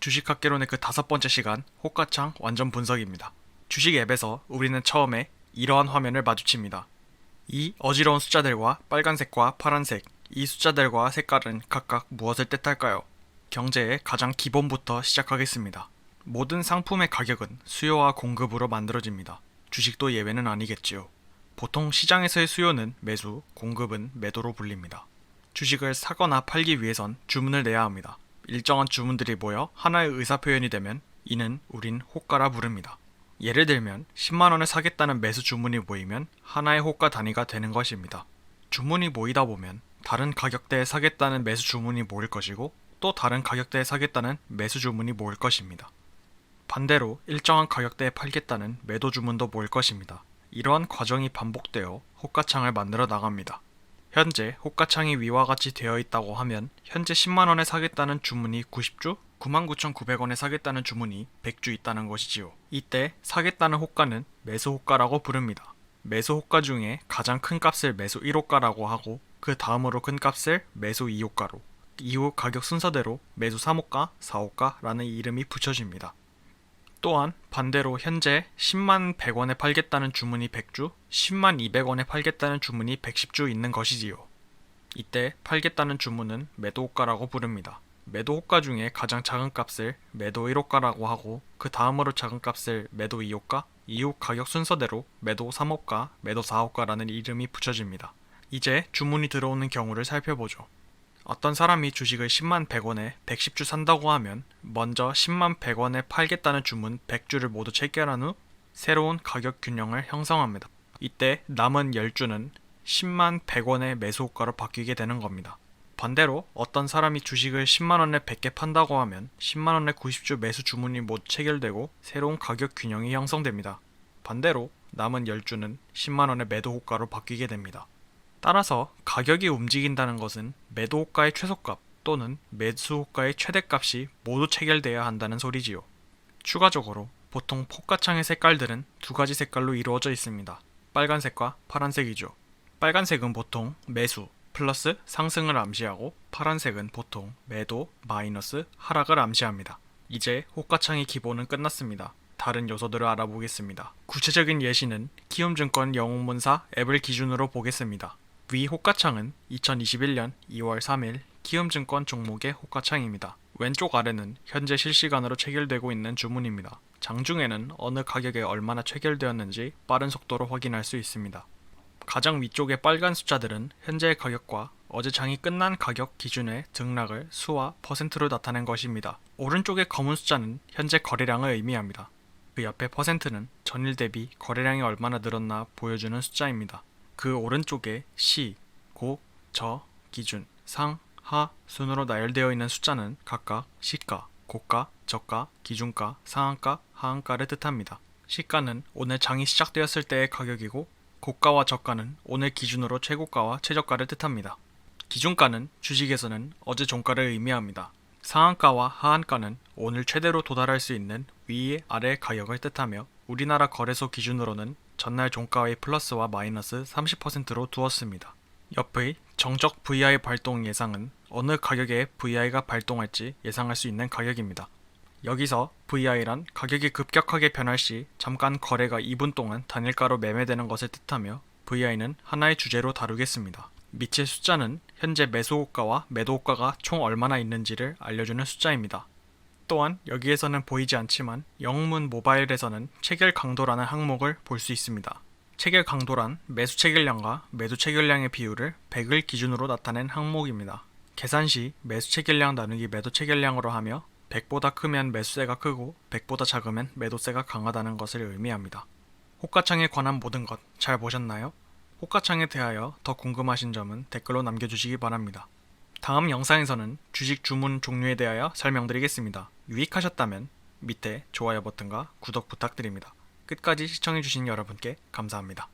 주식학개론의 그 다섯 번째 시간 호가창 완전 분석입니다. 주식 앱에서 우리는 처음에 이러한 화면을 마주칩니다. 이 어지러운 숫자들과 빨간색과 파란색, 이 숫자들과 색깔은 각각 무엇을 뜻할까요? 경제의 가장 기본부터 시작하겠습니다. 모든 상품의 가격은 수요와 공급으로 만들어집니다. 주식도 예외는 아니겠지요. 보통 시장에서의 수요는 매수, 공급은 매도로 불립니다. 주식을 사거나 팔기 위해선 주문을 내야 합니다. 일정한 주문들이 모여 하나의 의사표현이 되면 이는 우린 호가라 부릅니다. 예를 들면 10만원에 사겠다는 매수 주문이 모이면 하나의 호가 단위가 되는 것입니다. 주문이 모이다 보면 다른 가격대에 사겠다는 매수 주문이 모일 것이고 또 다른 가격대에 사겠다는 매수 주문이 모일 것입니다. 반대로 일정한 가격대에 팔겠다는 매도 주문도 모일 것입니다. 이러한 과정이 반복되어 호가창을 만들어 나갑니다. 현재 호가창이 위와 같이 되어 있다고 하면 현재 10만원에 사겠다는 주문이 90주, 99,900원에 사겠다는 주문이 100주 있다는 것이지요. 이때 사겠다는 호가는 매수 호가라고 부릅니다. 매수 호가 중에 가장 큰 값을 매수 1호가라고 하고 그 다음으로 큰 값을 매수 2호가로 이후 가격 순서대로 매수 3호가, 4호가라는 이름이 붙여집니다. 또한 반대로 현재 10만 100원에 팔겠다는 주문이 100주, 10만 200원에 팔겠다는 주문이 110주 있는 것이지요. 이때 팔겠다는 주문은 매도 호가라고 부릅니다. 매도 호가 중에 가장 작은 값을 매도 1호가라고 하고 그 다음으로 작은 값을 매도 2호가, 이후 가격 순서대로 매도 3호가, 매도 4호가라는 이름이 붙여집니다. 이제 주문이 들어오는 경우를 살펴보죠. 어떤 사람이 주식을 10만 100원에 110주 산다고 하면 먼저 10만 100원에 팔겠다는 주문 100주를 모두 체결한 후 새로운 가격 균형을 형성합니다. 이때 남은 10주는 10만 100원의 매수 호가로 바뀌게 되는 겁니다. 반대로 어떤 사람이 주식을 10만원에 100개 판다고 하면 10만원에 90주 매수 주문이 모두 체결되고 새로운 가격 균형이 형성됩니다. 반대로 남은 10주는 10만원의 매도 호가로 바뀌게 됩니다. 따라서 가격이 움직인다는 것은 매도 호가의 최소값 또는 매수 호가의 최대값이 모두 체결돼야 한다는 소리지요. 추가적으로 보통 포가창의 색깔들은 두 가지 색깔로 이루어져 있습니다. 빨간색과 파란색이죠. 빨간색은 보통 매수 플러스 상승을 암시하고 파란색은 보통 매도 마이너스 하락을 암시합니다. 이제 호가창의 기본은 끝났습니다. 다른 요소들을 알아보겠습니다. 구체적인 예시는 키움증권 영웅문사 앱을 기준으로 보겠습니다. 위 호가창은 2021년 2월 3일 키움증권 종목의 호가창입니다. 왼쪽 아래는 현재 실시간으로 체결되고 있는 주문입니다. 장중에는 어느 가격에 얼마나 체결되었는지 빠른 속도로 확인할 수 있습니다. 가장 위쪽의 빨간 숫자들은 현재의 가격과 어제 장이 끝난 가격 기준의 등락을 수와 퍼센트로 나타낸 것입니다. 오른쪽의 검은 숫자는 현재 거래량을 의미합니다. 그 옆에 퍼센트는 전일 대비 거래량이 얼마나 늘었나 보여주는 숫자입니다. 그 오른쪽에 시, 고, 저, 기준, 상, 하 순으로 나열되어 있는 숫자는 각각 시가, 고가, 저가, 기준가, 상한가, 하한가를 뜻합니다. 시가는 오늘 장이 시작되었을 때의 가격이고 고가와 저가는 오늘 기준으로 최고가와 최저가를 뜻합니다. 기준가는 주식에서는 어제 종가를 의미합니다. 상한가와 하한가는 오늘 최대로 도달할 수 있는 위, 아래 가격을 뜻하며 우리나라 거래소 기준으로는 전날 종가의 플러스와 마이너스 30%로 두었습니다. 옆의 정적 VI 발동 예상은 어느 가격에 VI가 발동할지 예상할 수 있는 가격입니다. 여기서 VI란 가격이 급격하게 변할 시 잠깐 거래가 2분 동안 단일가로 매매되는 것을 뜻하며 VI는 하나의 주제로 다루겠습니다. 밑의 숫자는 현재 매수 호가와 매도 호가가 총 얼마나 있는지를 알려주는 숫자입니다. 또한 여기에서는 보이지 않지만 영문 모바일에서는 체결 강도라는 항목을 볼 수 있습니다. 체결 강도란 매수 체결량과 매도 체결량의 비율을 100을 기준으로 나타낸 항목입니다. 계산 시 매수 체결량 나누기 매도 체결량으로 하며 100보다 크면 매수세가 크고 100보다 작으면 매도세가 강하다는 것을 의미합니다. 호가창에 관한 모든 것 잘 보셨나요? 호가창에 대하여 더 궁금하신 점은 댓글로 남겨주시기 바랍니다. 다음 영상에서는 주식 주문 종류에 대하여 설명드리겠습니다. 유익하셨다면 밑에 좋아요 버튼과 구독 부탁드립니다. 끝까지 시청해주신 여러분께 감사합니다.